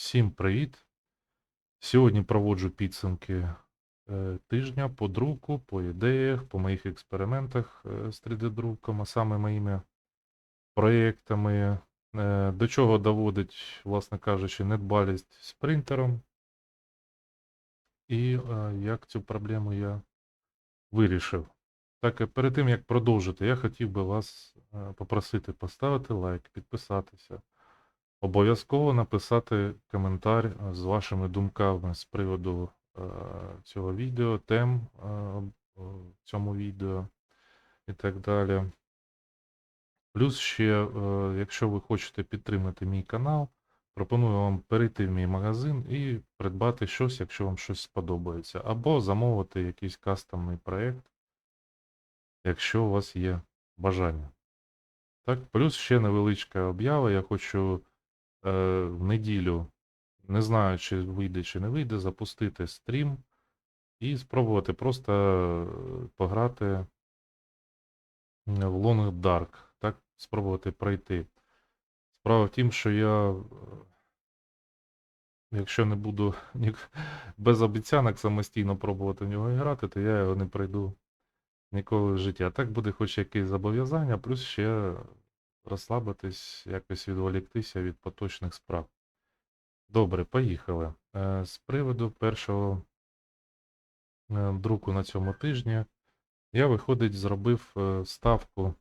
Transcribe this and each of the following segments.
Всім привіт! Сьогодні проводжу підсумки е, тижня по друку, по ідеях, по моїх експериментах е, з 3D-друком, а саме моїми проєктами. Е, До чого доводить, власне кажучи, недбалість з принтером. І як цю проблему я вирішив. Так, перед тим як продовжити, я хотів би вас попросити поставити лайк, підписатися. Обов'язково написати коментар е, з вашими думками з приводу е, цього відео, тем е, в цьому відео і так далі. Плюс ще, е, якщо ви хочете підтримати мій канал, пропоную вам перейти в мій магазин і придбати щось, якщо вам щось сподобається, або замовити якийсь кастомний проєкт, якщо у вас є бажання. Так, плюс ще невеличка об'ява. Я хочу е, в неділю, не знаю, чи вийде, чи не вийде, запустити стрім і спробувати просто е, пограти в Long Dark, так, спробувати пройти. Справа в тім, що я, е, якщо не буду без обіцянок самостійно пробувати в нього грати, то я його не пройду ніколи в житті. А так буде хоч якесь зобов'язання, плюс ще розслабитись, якось відволіктися від поточних справ. Добре, поїхали. Е, З приводу першого е, друку на цьому тижні я, виходить, зробив е, ставку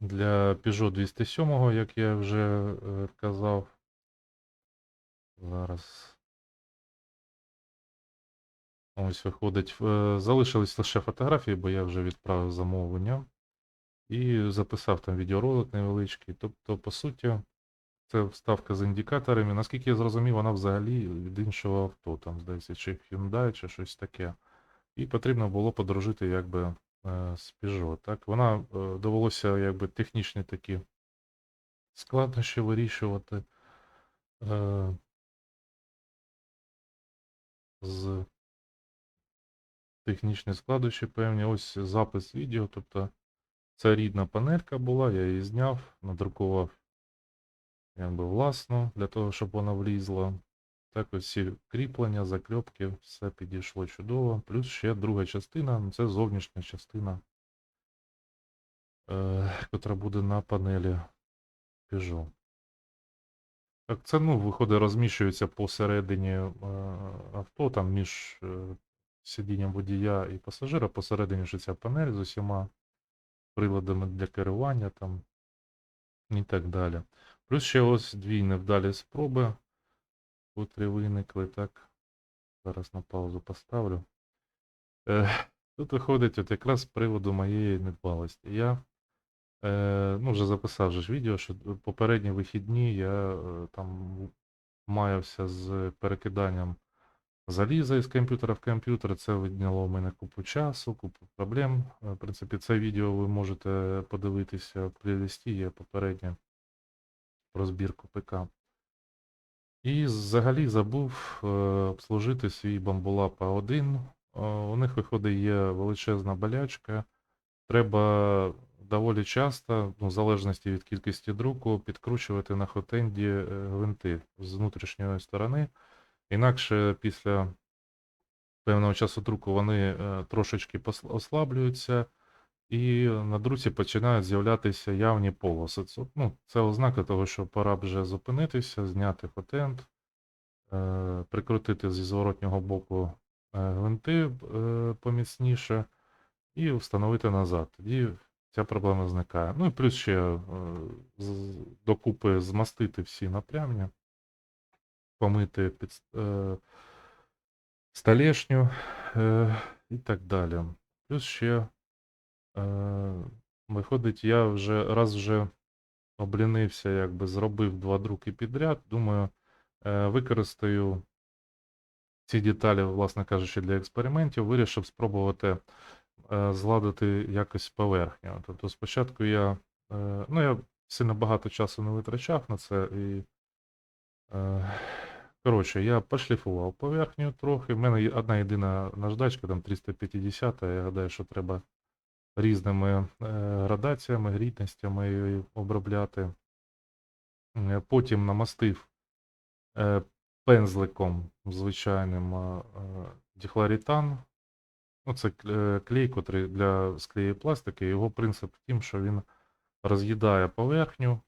для Peugeot 207, як я вже казав. Зараз. Ось виходить. Залишились лише фотографії, бо я вже відправив замовлення. І записав там відеоролик невеличкий. Тобто, по суті, це вставка з індикаторами. Наскільки я зрозумів, вона взагалі від іншого авто, там, здається, чи Hyundai, чи щось таке. І потрібно було подружити якби е, з Peugeot. Так, вона е, довелося якби технічні такі складнощі вирішувати. Е, з технічні складнощі певні. Ось запис відео, тобто це рідна панелька була, я її зняв, надрукував якби власну, для того, щоб вона влізла. Так ось всі кріплення, закльопки, все підійшло чудово. Плюс ще друга частина, ну, це зовнішня частина, е, буде на панелі Peugeot. Так, це, ну, виходить, розміщується посередині е, авто, там між е, сидінням водія і пасажира, посередині ж ця панель з усіма приладами для керування там і так далі. Плюс ще ось дві невдалі спроби, котрі виникли, так. Зараз на паузу поставлю. Е, тут виходить от якраз з приводу моєї недбалості. Я е, ну, вже записав же ж відео, що попередні вихідні я е, там маявся з перекиданням заліза із комп'ютера в комп'ютер. Це відняло у мене купу часу, купу проблем. Е, В принципі, це відео ви можете подивитися в плейлисті, є попереднє про збірку ПК. І взагалі забув е, обслужити свій Bambolab A1. Е, у них виходить є величезна болячка. Треба доволі часто, ну, в залежності від кількості друку, підкручувати на хотенді гвинти з внутрішньої сторони. Інакше після певного часу друку вони е, трошечки ослаблюються, і на друці починають з'являтися явні полоси. Це, ну, це ознака того, що пора вже зупинитися, зняти хотенд, е, прикрутити зі зворотнього боку е, гвинти поміцніше і встановити назад. Тоді ця проблема зникає. Ну і плюс ще докупи змастити всі напрямні, помити під, е, столешню е, і так далі. Плюс ще е, виходить, я вже раз вже облінився, якби зробив два друки підряд. Думаю, е, використаю ці деталі, власне кажучи, для експериментів. Вирішив спробувати е, зладити якось поверхню. Тобто спочатку я, е, ну я сильно багато часу не витрачав на це і. Е, Коротше, я пошліфував поверхню трохи. У мене одна єдина наждачка, там 350, я гадаю, що треба різними е, градаціями, грітностями обробляти. Е, Потім намастив е, пензликом звичайним дихлорітан. Ну, це клей, котрий для склею пластики. Його принцип в тім, що він роз'їдає поверхню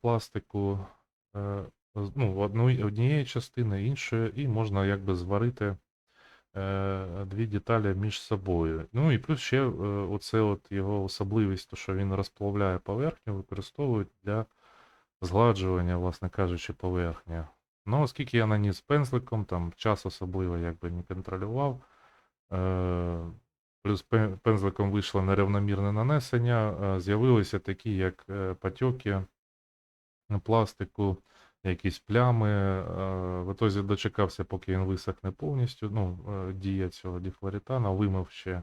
пластику ну, однієї частини, іншої, і можна якби зварити е, дві деталі між собою. Ну і плюс ще е, оце от його особливість, то що він розплавляє поверхню, використовують для згладжування, власне кажучи, поверхні. Ну, оскільки я наніс пензликом, там час особливо якби не контролював. Е, плюс пензликом вийшло нерівномірне нанесення, е, з'явилися такі, як е, потьоки пластику, якісь плями. е, В ітозі дочекався, поки він висохне повністю. Ну, е, дія цього діфлорітана, вимив ще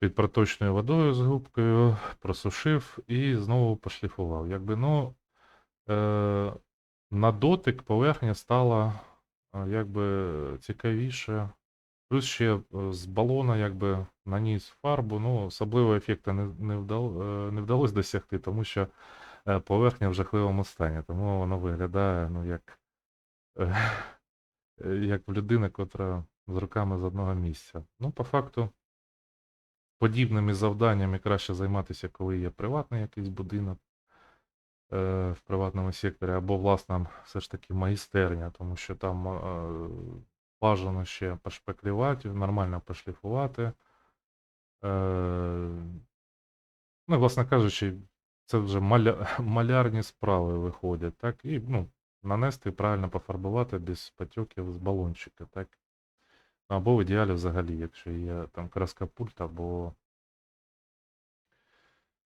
під проточною водою з губкою, просушив і знову пошліфував. Якби, ну, е, на дотик поверхня стала якби цікавіше. Плюс ще з балона якби наніс фарбу, ну, особливого ефекту не, не, вдал, е, не вдалося досягти, тому що поверхня в жахливому стані, тому воно виглядає, ну, як, е, е, як в людини, котра з руками з одного місця. Ну, по факту, подібними завданнями краще займатися, коли є приватний якийсь будинок е, в приватному секторі, або власна все ж таки майстерня, тому що там е, бажано ще пошпаклювати, нормально пошліфувати. Е, ну, власне кажучи, це вже маля, малярні справи виходять, так? І ну, нанести правильно пофарбувати без потьоків з балончика, так? Або в ідеалі взагалі, якщо є там краска пульт, або,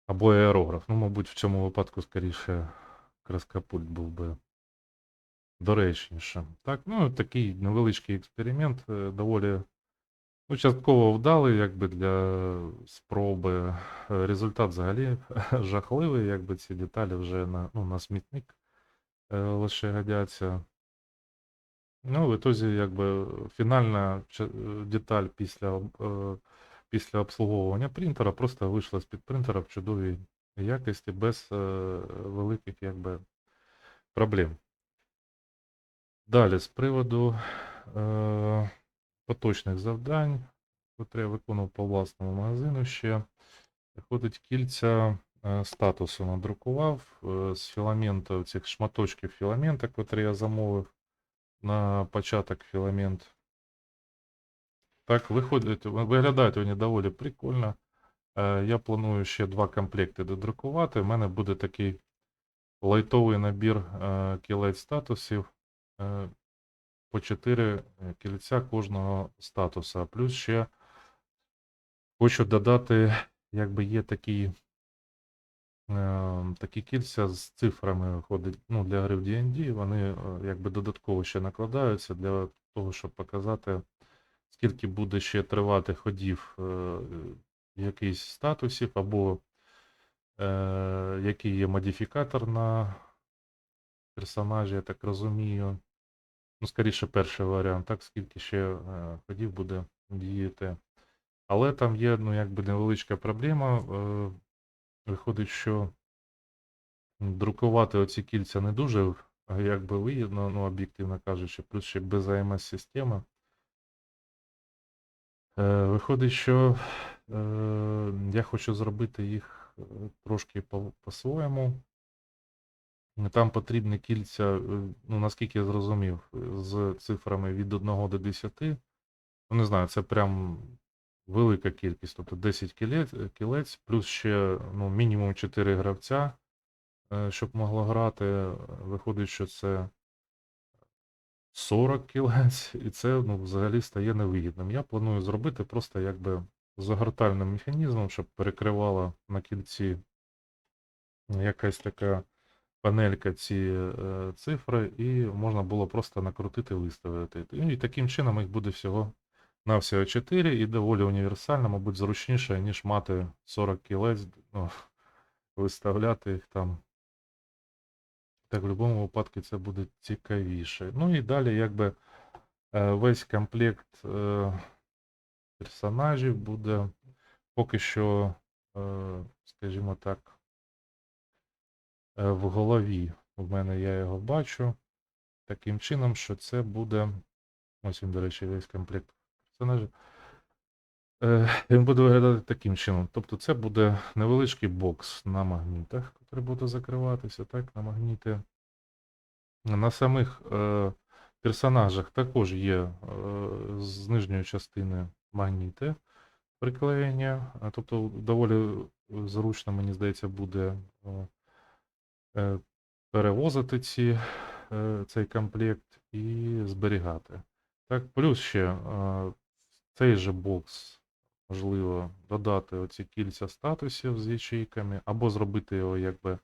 або аерограф. Ну, мабуть, в цьому випадку скоріше краскопульт був би доречніше. Так, ну такий невеличкий експеримент, е, доволі ну, частково вдалий, якби для спроби. Е, Результат взагалі жахливий, якби ці деталі вже на, ну, на смітник е, лише годяться. Ну, в ітозі, якби фінальна е, деталь після, після обслуговування принтера просто вийшла з-під принтера в чудовій якості без великих якби, проблем. Далі, з приводу поточних завдань, котрі я виконував по власному магазину ще. Виходить, кільця е, статусу надрукував е, з філамента, цих шматочків філамента, котрі я замовив на початок філамент. Так, виходить, виглядають вони доволі прикольно. Е, Я планую ще два комплекти додрукувати. У мене буде такий лайтовий набір кілець статусів. Е, По 4 кільця кожного статуса. Плюс ще хочу додати, якби є такі, е, такі кільця з цифрами виходить ну, для гри в D&D. Вони е, якби додатково ще накладаються для того, щоб показати, скільки буде ще тривати ходів е, якийсь статусів, або е, який є модифікатор на персонажі, я так розумію. Ну, скоріше, перший варіант, так, скільки ще е, ходів буде діяти. Але там є, ну, якби невеличка проблема. Е, виходить, що друкувати оці кільця не дуже е, якби вигідно, ну, об'єктивно кажучи, плюс ще без АМС системи. Е, виходить, що я хочу зробити їх трошки по- по-своєму. Там потрібні кільця, е, ну наскільки я зрозумів, з цифрами від 1 до 10. Ну, не знаю, це прям велика кількість, тобто 10 кілець, кілець плюс ще ну, мінімум 4 гравця, е, щоб могло грати. Виходить, що це 40 кілець, і це ну, взагалі стає невигідним. Я планую зробити просто якби загортальним механізмом, щоб перекривала на кільці якась така панелька ці е, цифри, і можна було просто накрутити, виставити. І таким чином їх буде всього на всього 4 і доволі універсально, мабуть, зручніше, ніж мати 40 кілець, ну, виставляти їх там. Так, в будь-якому випадку це буде цікавіше. Ну і далі, якби е, весь комплект е, персонажів буде поки що, скажімо так, в голові. У мене я його бачу таким чином, що це буде. Ось він, до речі, весь комплект персонажів. Е, Він буде виглядати таким чином. Тобто це буде невеличкий бокс на магнітах, який буде закриватися, так, на магніти. На самих е, персонажах також є е, з нижньої частини магніти приклеєння. Тобто доволі зручно, мені здається, буде е, е, перевозити ці, е, цей комплект і зберігати. Так, плюс ще е, в цей же бокс можливо додати оці кільця статусів з ячейками, або зробити його якби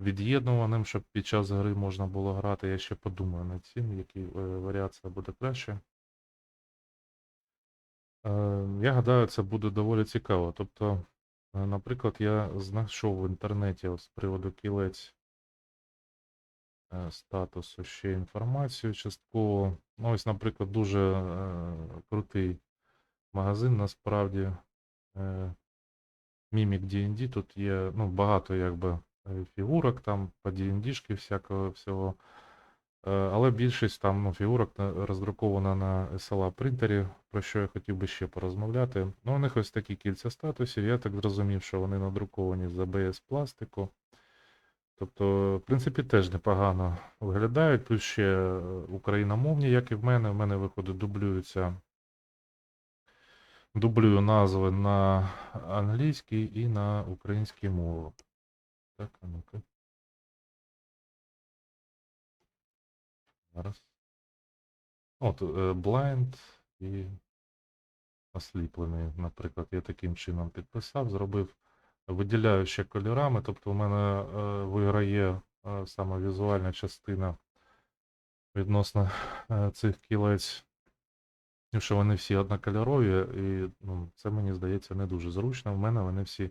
від'єднуваним, щоб під час гри можна було грати. Я ще подумаю над цим, які е, варіація буде краще. Е, Я гадаю, це буде доволі цікаво. Тобто, е, наприклад, я знайшов в інтернеті з приводу кілець е, статусу ще інформацію частково. Ну, ось, наприклад, дуже е, крутий магазин насправді. Е, Mimic D&D, тут є ну, багато якби е, фігурок там по D&D-шки всякого всього. Е, Але більшість там ну, фігурок роздрукована на SLA принтері, про що я хотів би ще порозмовляти. Ну, у них ось такі кільця статусів. Я так зрозумів, що вони надруковані з ABS пластику. Тобто, в принципі, теж непогано виглядають. Плюс ще е, україномовні, як і в мене. В мене виходить, дублюються. Дублюю назви на англійській і на українській мові. Так, а ну-ка. Зараз. От, е, blind і осліплений, наприклад, я таким чином підписав, зробив, виділяю ще кольорами, тобто у мене е, виграє е, саме візуальна частина відносно е, цих кілець, що вони всі однокольорові, і ну, це мені здається не дуже зручно. В мене вони всі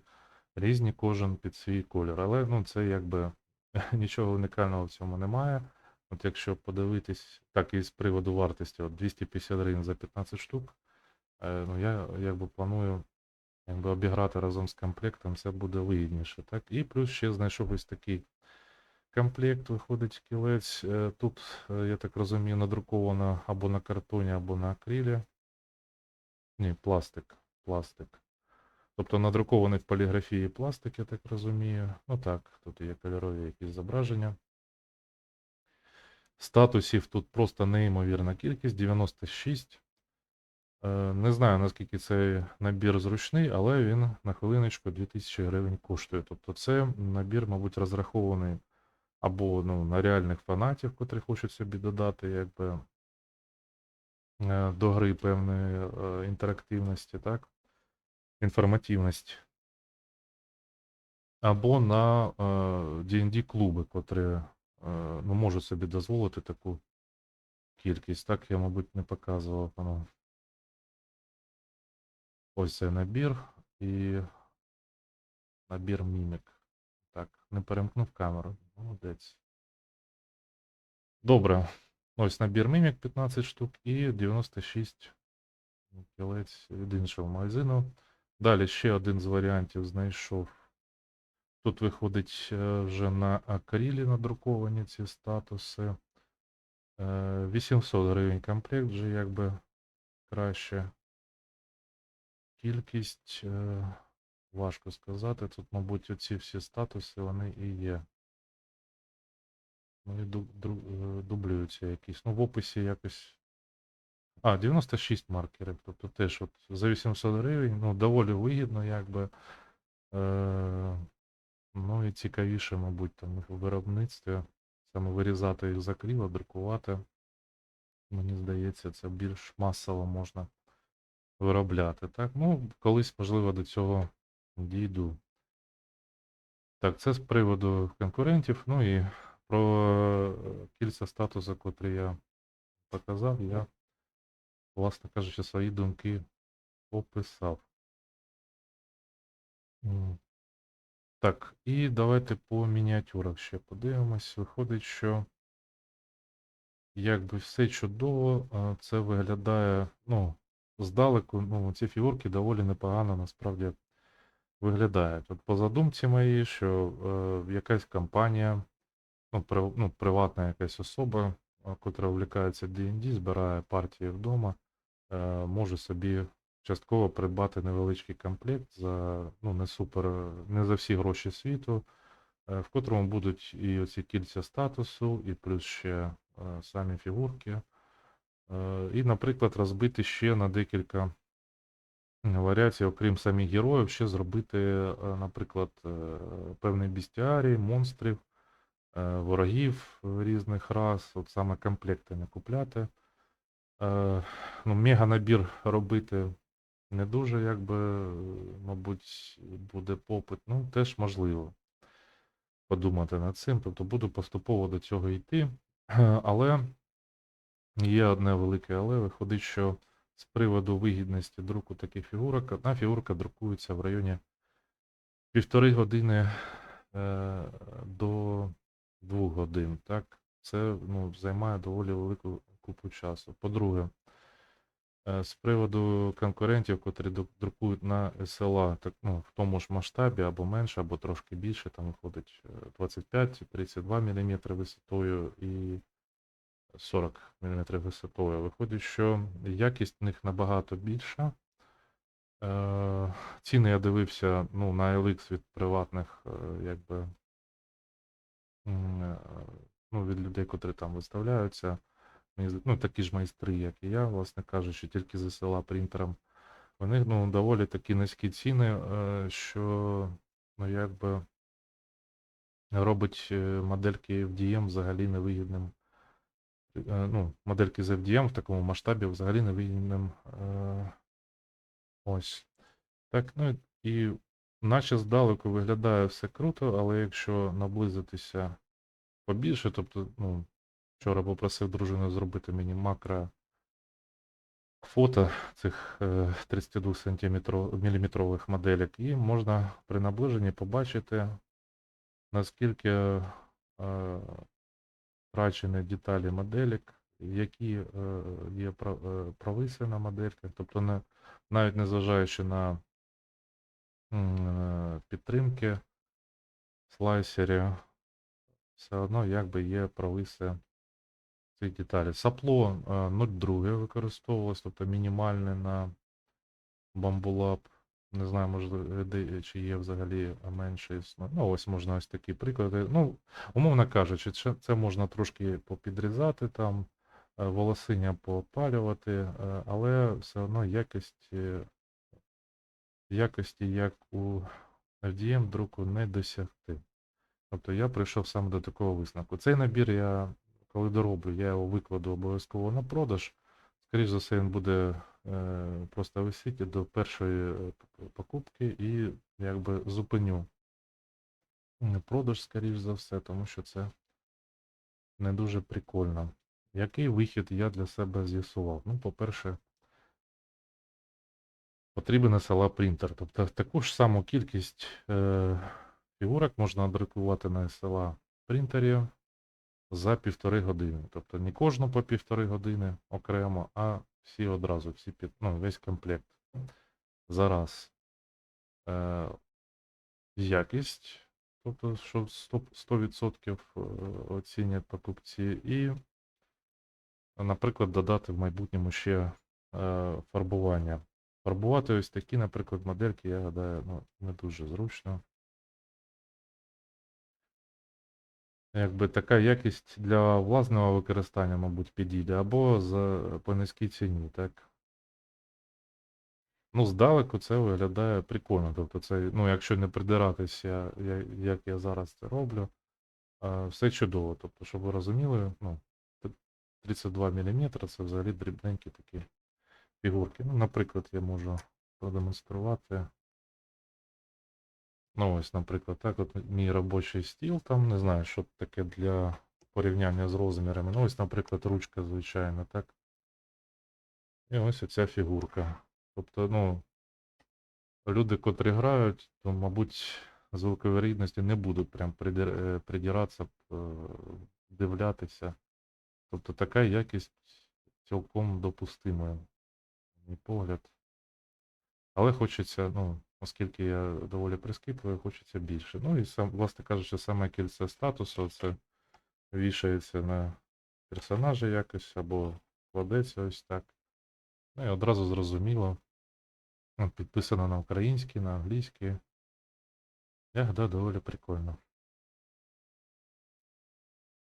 різні, кожен під свій колір. Але ну, це якби нічого унікального в цьому немає. От якщо подивитись, так і з приводу вартості, от 250 гривень за 15 штук, е, ну я якби планую якби обіграти разом з комплектом, це буде вигідніше. Так? І плюс ще знайшов ось такий комплект, виходить кілець. Е, Тут, е, я так розумію, надруковано або на картоні, або на акрилі. Ні, пластик. Пластик. Тобто надрукований в поліграфії пластик, я так розумію. Ну так, тут є кольорові якісь зображення. Статусів тут просто неймовірна кількість 96. Е, Не знаю, наскільки цей набір зручний, але він на хвилиночку 2000 гривень коштує. Тобто це набір, мабуть, розрахований або ну, на реальних фанатів, котрі хочуть собі додати якби, е, до гри певної е, інтерактивності, так? інформативності. Або на D&D клуби, котрі ну, можуть собі дозволити таку кількість. Так я, мабуть, не показував. Ось цей набір і набір мімік. Так, не перемкнув камеру. Молодець. Добре. Ось набір мімік 15 штук і 96 кілець від іншого магазину. Далі ще один з варіантів знайшов. Тут виходить е, вже на акрилі надруковані ці статуси. Е, 800 гривень комплект, вже якби краще. Кількість е, важко сказати. Тут, мабуть, оці всі статуси вони і є. Ну і е, дублюються якісь. Ну, в описі якось. А, 96 маркерів. Тобто теж от за 800 гривень, ну, доволі вигідно, якби. Е, ну і цікавіше, мабуть, там в виробництві. Саме вирізати їх з акрила, друкувати. Мені здається, це більш масово можна виробляти. Так, ну, колись, можливо, до цього дійду. Так, це з приводу конкурентів. Ну і про кільця статусу, котрі я показав, я, власне кажучи, свої думки описав. Так, і давайте по мініатюрах ще подивимось. Виходить, що якби все чудово, це виглядає, ну, здалеку, ну, ці фігурки доволі непогано насправді виглядає. От по задумці моїй, що е, якась компанія, ну, при, ну, приватна якась особа, е, котра увлікається D&D, збирає партії вдома, е, може собі частково придбати невеличкий комплект за ну, не супер, не за всі гроші світу, е, в котрому будуть і оці кільця статусу, і плюс ще е, самі фігурки. Е, І, наприклад, розбити ще на декілька варіацій, окрім самих героїв, ще зробити, е, наприклад, е, певний бістіарій, монстрів, ворогів різних рас, от саме комплекти не купляти. Ну, мега-набір робити не дуже, якби, е, мабуть, буде попит. Ну, теж можливо подумати над цим. Тобто буду поступово до цього йти. Але є одне велике але. Виходить, що з приводу вигідності друку таких фігурок, одна фігурка друкується в районі півтори години е, до двох годин. Так? Це ну, займає доволі велику купу часу. По-друге, е, з приводу конкурентів, котрі друкують на SLA, так, ну, в тому ж масштабі або менше, або трошки більше, там виходить е, 25-32 мм висотою і 40 мм висотою. Виходить, що якість в них набагато більша. Е, Ціни я дивився ну, на LX від приватних, е, якби, е, ну, від людей, котрі там виставляються. Ну, такі ж майстри, як і я, власне кажучи, тільки з села принтером. У них ну, доволі такі низькі ціни, що ну, якби робить модельки FDM взагалі невигідним. Е, Ну, модельки з FDM в такому масштабі взагалі невигідним. е, Ось. Так, ну і наче здалеку виглядає все круто, але якщо наблизитися побільше, тобто, ну, вчора попросив дружину зробити мені макро фото цих е, 32 мм моделек, і можна при наближенні побачити, наскільки е, втрачені деталі моделек, які е, є е, провиси на модельках, тобто не, навіть незважаючи на е, підтримки слайсерів, все одно якби є провиси цих деталей. Сапло е, 0,2 використовувалось, тобто мінімальне на Bambulab. Не знаю, можливо, де- чи є взагалі менше існує. Ну, ось можна ось такі приклади. Ну, умовно кажучи, це, можна трошки попідрізати там, е, волосиння поопалювати, е, але все одно якість, е, якості, як у FDM друку, не досягти. Тобто я прийшов саме до такого висновку. Цей набір я, коли дороблю, я його викладу обов'язково на продаж. Скоріше за все, він буде е, просто висіти до першої е, покупки і якби зупиню продаж, скоріш за все, тому що це не дуже прикольно. Який вихід я для себе з'ясував? Ну, по-перше, потрібен SLA принтер. Тобто таку ж саму кількість е, фігурок можна друкувати на SLA принтері за півтори години. Тобто не кожну по півтори години окремо, а всі одразу, всі під, ну, весь комплект. Зараз. Е, якість, тобто, що 100%, 100% е, оцінять покупці, і, наприклад, додати в майбутньому ще е, фарбування. Фарбувати ось такі, наприклад, модельки, я гадаю, ну, не дуже зручно. Якби така якість для власного використання, мабуть, підійде, або за по низькій ціні, так. Ну, здалеку це виглядає прикольно. Тобто, це, ну, якщо не придиратися, як я зараз це роблю, все чудово. Тобто, щоб ви розуміли, ну, 32 мм це взагалі дрібненькі такі фігурки. Ну, наприклад, я можу продемонструвати. Ну, ось, наприклад, так, от мій робочий стіл, там, не знаю, що таке для порівняння з розмірами. Ну, ось, наприклад, ручка звичайна, так. І ось оця фігурка. Тобто, ну, люди, котрі грають, то, мабуть, звукової рідності не будуть прям е, придиратися, е, дивлятися. Тобто така якість цілком допустима, на мій погляд. Але хочеться, ну, оскільки я доволі прискіпливий, хочеться більше. Ну і сам, власне кажучи, саме кільце статусу це вішається на персонажа якось або кладеться ось так. Ну і одразу зрозуміло. Підписано на український, на англійський. Як, да, доволі прикольно.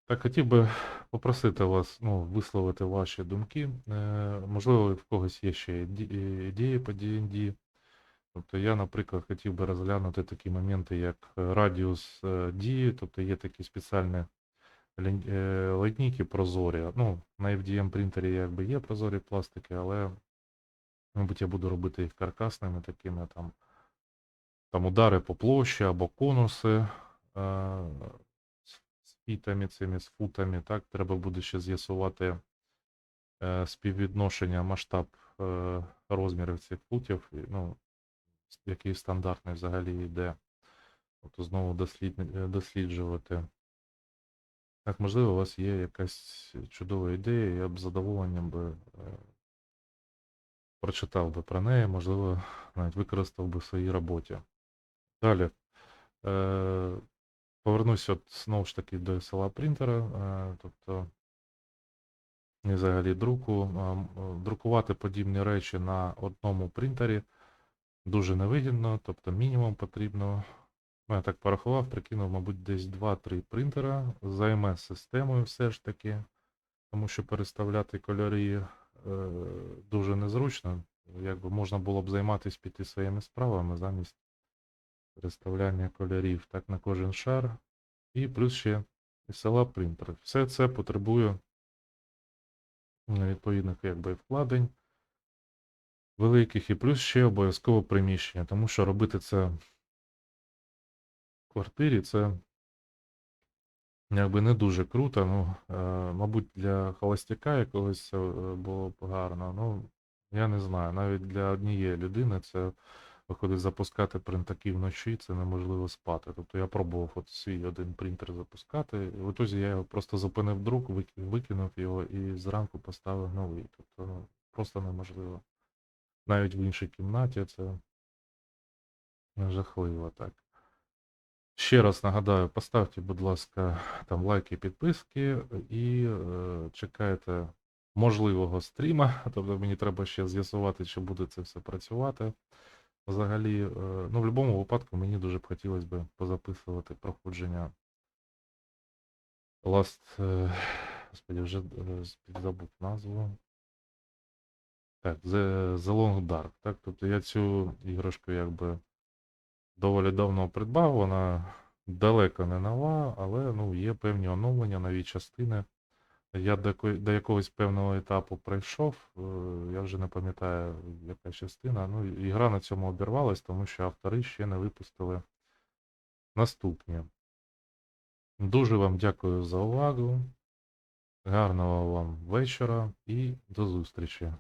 Так, хотів би попросити вас ну, висловити ваші думки. Е, можливо, в когось є ще е, ідеї по D&D. Тобто я, наприклад, хотів би розглянути такі моменти, як е, радіус е, дії, тобто є такі спеціальні е, прозорі. Ну, на FDM принтері якби є прозорі пластики, але, мабуть, я буду робити їх каркасними такими там, там удари по площі або конуси е, з, фітами цими, з футами. Так, треба буде ще з'ясувати співвідношення масштаб розмірів цих футів. Ну, який стандартний взагалі йде. Тобто знову е, досліджувати. Так, можливо, у вас є якась чудова ідея, я б з задоволенням би е, прочитав би про неї, можливо, навіть використав би в своїй роботі. Далі. Е, повернусь от знову ж таки до SLA принтера, тобто і взагалі друку. Друкувати подібні речі на одному принтері дуже невигідно, тобто мінімум потрібно. Ну, я так порахував, прикинув, мабуть, десь 2-3 принтера з AMS системою все ж таки, тому що переставляти кольори е, дуже незручно. Якби можна було б займатися піти своїми справами замість переставляння кольорів так на кожен шар. І плюс ще SLA принтер. Все це потребує відповідних якби, вкладень великих, і плюс ще обов'язково приміщення, тому що робити це в квартирі це якби не дуже круто. Ну, е, мабуть, для холостяка якогось е, було б гарно. Ну, я не знаю. Навіть для однієї людини це виходить запускати принтаки вночі, це неможливо спати. Тобто я пробував от свій один принтер запускати. і В ітозі я його просто зупинив друк, викинув його і зранку поставив новий. Тобто ну, просто неможливо. Навіть в іншій кімнаті це жахливо так. Ще раз нагадаю, поставте, будь ласка, там лайки, підписки і е, чекайте можливого стріма. Тобто мені треба ще з'ясувати, чи буде це все працювати. Взагалі, е, ну, в будь-якому випадку мені дуже б хотілося б позаписувати проходження Last. е, Господи, вже е, забув назву. Так, The, The Long Dark. Так, тобто я цю іграшку якби доволі давно придбав, вона далеко не нова, але ну, є певні оновлення, нові частини. Я до, до якогось певного етапу пройшов, е, я вже не пам'ятаю, яка частина. Ну, і гра на цьому обірвалась, тому що автори ще не випустили наступні. Дуже вам дякую за увагу. Гарного вам вечора і до зустрічі.